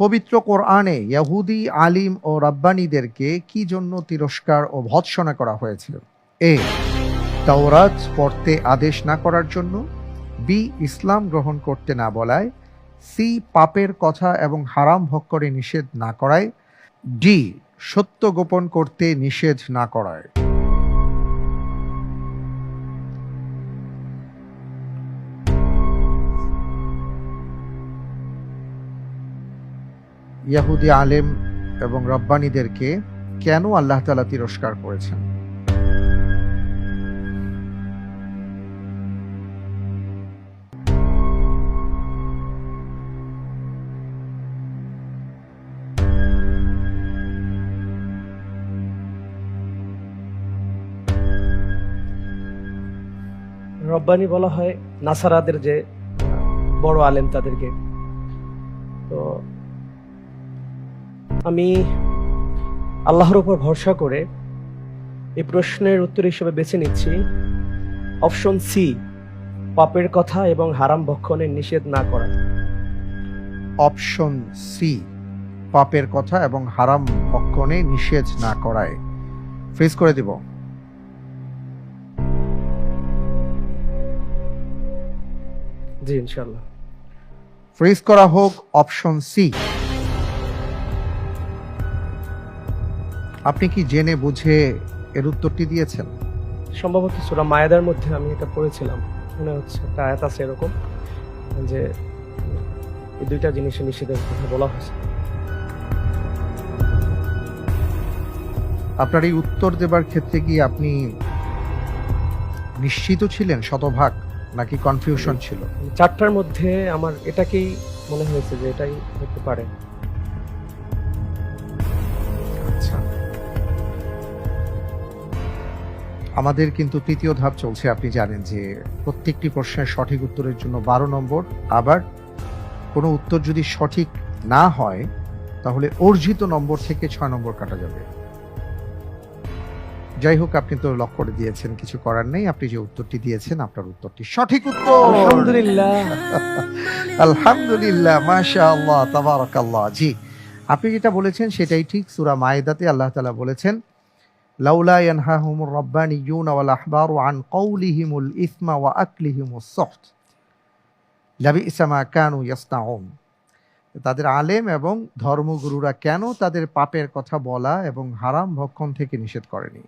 পবিত্র কোরআনে ইয়াহুদি, আলিম ও রাব্বানীদেরকে কি জন্য তিরস্কার ও ভৎসনা করা হয়েছিল? এ. তাওরাত পড়তে আদেশ না করার জন্য। বি. ইসলাম গ্রহণ করতে না বলায়। সি. পাপের কথা এবং হারাম ভোগ করে নিষেধ না করায়। ডি. সত্য গোপন করতে নিষেধ না করায়। ইয়াহুদি আলেম এবং রব্বানীদেরকে কেন আল্লাহ তালা তিরস্কার করেছেন? রব্বানি বলা হয় নাসারাদের যে বড় আলেম তাদেরকে। তো আমি আল্লাহর উপর ভরসা করে এই প্রশ্নের উত্তর হিসেবে বেছে নিচ্ছি। অপশন সি পাপের কথা এবং হারাম ভক্ষণের নিষেধ না করা। অপশন সি পাপের কথা এবং হারাম ভক্ষণে নিষেধ না করায়। ফ্রিজ করে দিব। জি ইনশাল্লাহ ফ্রিজ করা হোক অপশন সি আপনি কি জেনে বুঝে এর উত্তরটি দিয়েছেন? সম্ভবত সুরা মায়াদার মধ্যে আমি এটা পড়েছিলাম। মনে হচ্ছে একটা আয়াত আছে এরকম যে এই দুইটা জিনিসের নিষেধের কথা বলা হয়েছে। আপনার এই উত্তর দেবার ক্ষেত্রে কি আপনি নিশ্চিত ছিলেন শতভাগ নাকি কনফিউশন ছিল? চারটার মধ্যে আমার এটাকেই মনে হয়েছে যে এটাই হতে পারে। আমাদের কিন্তু তৃতীয় ধাপ চলছে আপনি জানেন যে প্রত্যেকটি প্রশ্নের সঠিক উত্তরের জন্য বারো নম্বর। আবার কোনো উত্তর যদি সঠিক না হয় তাহলে অর্জিত নম্বর থেকে ছয় নম্বর কাটা যাবে। যাই হোক আপনি তো লক করে দিয়েছেন কিছু করার নেই। আপনি যে উত্তরটি দিয়েছেন আপনার উত্তরটি সঠিক উত্তর। আলহামদুলিল্লাহ। আলহামদুলিল্লাহ মাশা আল্লাহ তাবারাকাল্লাহ। জি আপনি যেটা বলেছেন সেটাই ঠিক। সূরা মায়েদাতে আল্লাহ তাআলা বলেছেন লাউলা ইয়ানহাহুমুর ইউন ওয়াল আহবারু আন কৌলিহিমুল ইসমা ওয়া আকলিহিমুস কানু ইয়াসনাউন। তাদের আলেম এবং ধর্মগুরুরা কেন তাদের পাপের কথা বলা এবং হারাম ভক্ষণ থেকে নিষেধ করেনি?